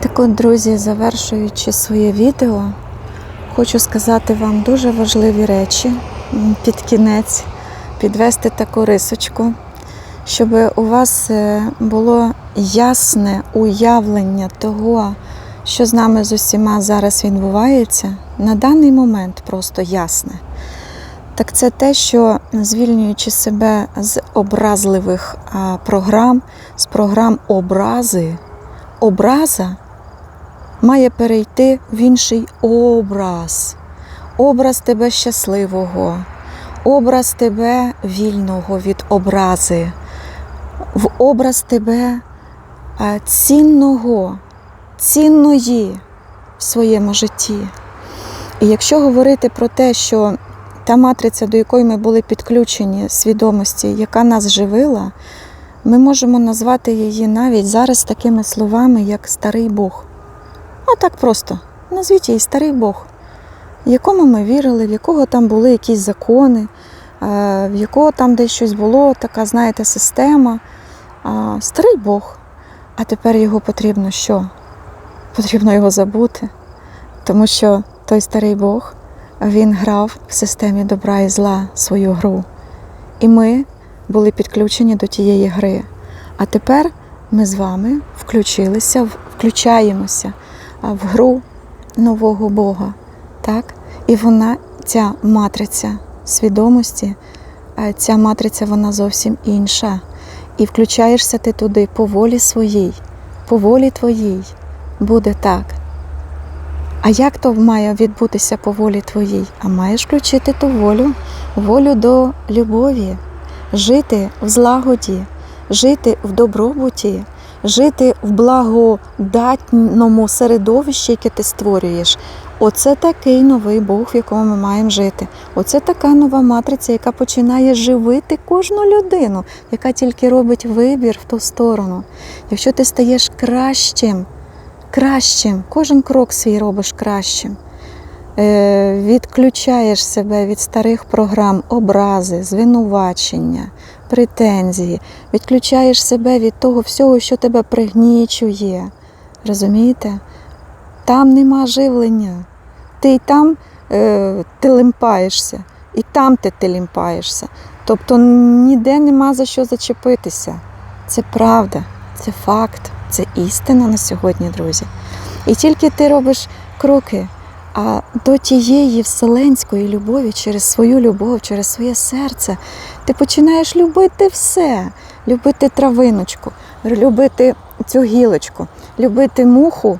Так от, друзі, завершуючи своє відео, хочу сказати вам дуже важливі речі під кінець, підвести таку рисочку, щоб у вас е, було ясне уявлення того, що з нами з усіма зараз відбувається, на даний момент просто ясне. Так це те, що звільнюючи себе з образливих програм, з програм образи, образа має перейти в інший образ, образ тебе щасливого, образ тебе вільного від образи, в образ тебе цінного, цінної в своєму житті. І якщо говорити про те, що та матриця, до якої ми були підключені свідомості, яка нас живила, ми можемо назвати її навіть зараз такими словами, як старий Бог. Отак просто. Назвіть її старий Бог, в якому ми вірили, в якого там були якісь закони, е, в якого там десь щось було, така, знаєте, система. Старий Бог. А тепер його потрібно що? Потрібно його забути. Тому що той старий Бог він грав в системі добра і зла свою гру. І ми були підключені до тієї гри. А тепер ми з вами включилися, включаємося а, в гру нового Бога. Так? І вона, ця матриця свідомості, ця матриця вона зовсім інша. І включаєшся ти туди по волі своїй, по волі твоїй буде так. А як то має відбутися по волі твоїй? А маєш включити ту волю, волю до любові, жити в злагоді, жити в добробуті, жити в благодатному середовищі, яке ти створюєш. Оце такий новий Бог, в якому ми маємо жити. Оце така нова матриця, яка починає живити кожну людину, яка тільки робить вибір в ту сторону. Якщо ти стаєш кращим, кращим, кожен крок свій робиш кращим. Е, Відключаєш себе від старих програм, образи, звинувачення, претензії, відключаєш себе від того всього, що тебе пригнічує. Розумієте? Там нема живлення. Ти й там е, тилимпаєшся, і там ти тилимпаєшся. Тобто ніде нема за що зачепитися. Це правда, це факт, це істина на сьогодні, друзі. І тільки ти робиш кроки а до тієї вселенської любові через свою любов, через своє серце, ти починаєш любити все, любити травиночку, любити цю гілочку, любити муху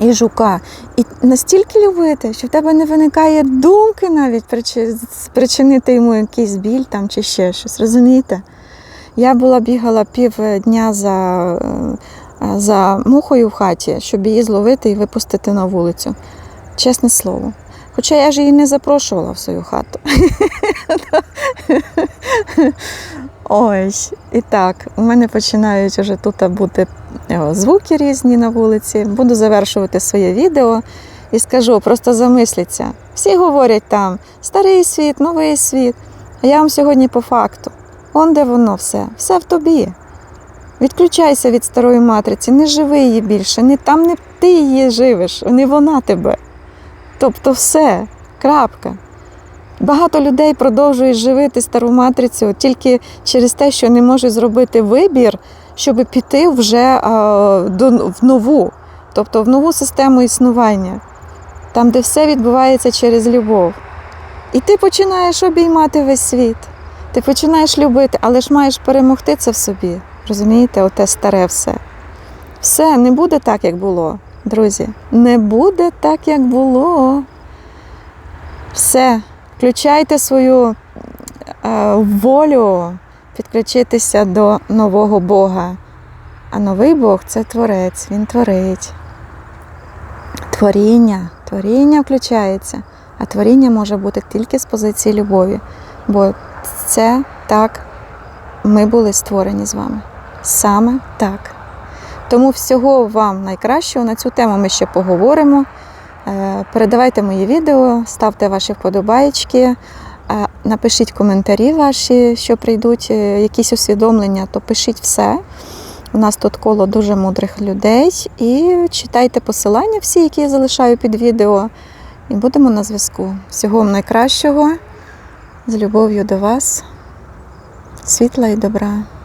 і жука. І настільки любити, що в тебе не виникає думки навіть причи- спричинити йому якийсь біль там чи ще щось. Розумієте? Я була бігала півдня за, е, за мухою в хаті, щоб її зловити і випустити на вулицю. Чесне слово. Хоча я ж її не запрошувала в свою хату. Ось, і так, у мене починають вже тут бути е, звуки різні на вулиці. Буду завершувати своє відео і скажу, просто замисліться. Всі говорять там старий світ, новий світ. А я вам сьогодні по факту. Он де воно все, все в тобі. Відключайся від старої матриці, не живи її більше, не там не ти її живеш, не вона тебе. Тобто все, крапка. Багато людей продовжують живити стару матрицю тільки через те, що не можуть зробити вибір, щоб піти вже в нову, тобто в нову систему існування, там, де все відбувається через любов. І ти починаєш обіймати весь світ. Ти починаєш любити, але ж маєш перемогти це в собі. Розумієте, оте старе все. Все не буде так, як було, друзі. Не буде так, як було. Все. Включайте свою е, волю підключитися до нового Бога. А новий Бог це творець, він творить. Творіння, творіння включається, а творіння може бути тільки з позиції любові. Бо це так ми були створені з вами. Саме так. Тому всього вам найкращого на цю тему ми ще поговоримо. Е, Передавайте мої відео, ставте ваші вподобайки, е, напишіть коментарі ваші, що прийдуть, е, якісь усвідомлення, то пишіть все. У нас тут коло дуже мудрих людей. І читайте посилання всі, які я залишаю під відео. І будемо на зв'язку. Всього вам найкращого. З любов'ю до вас. Світла і добра.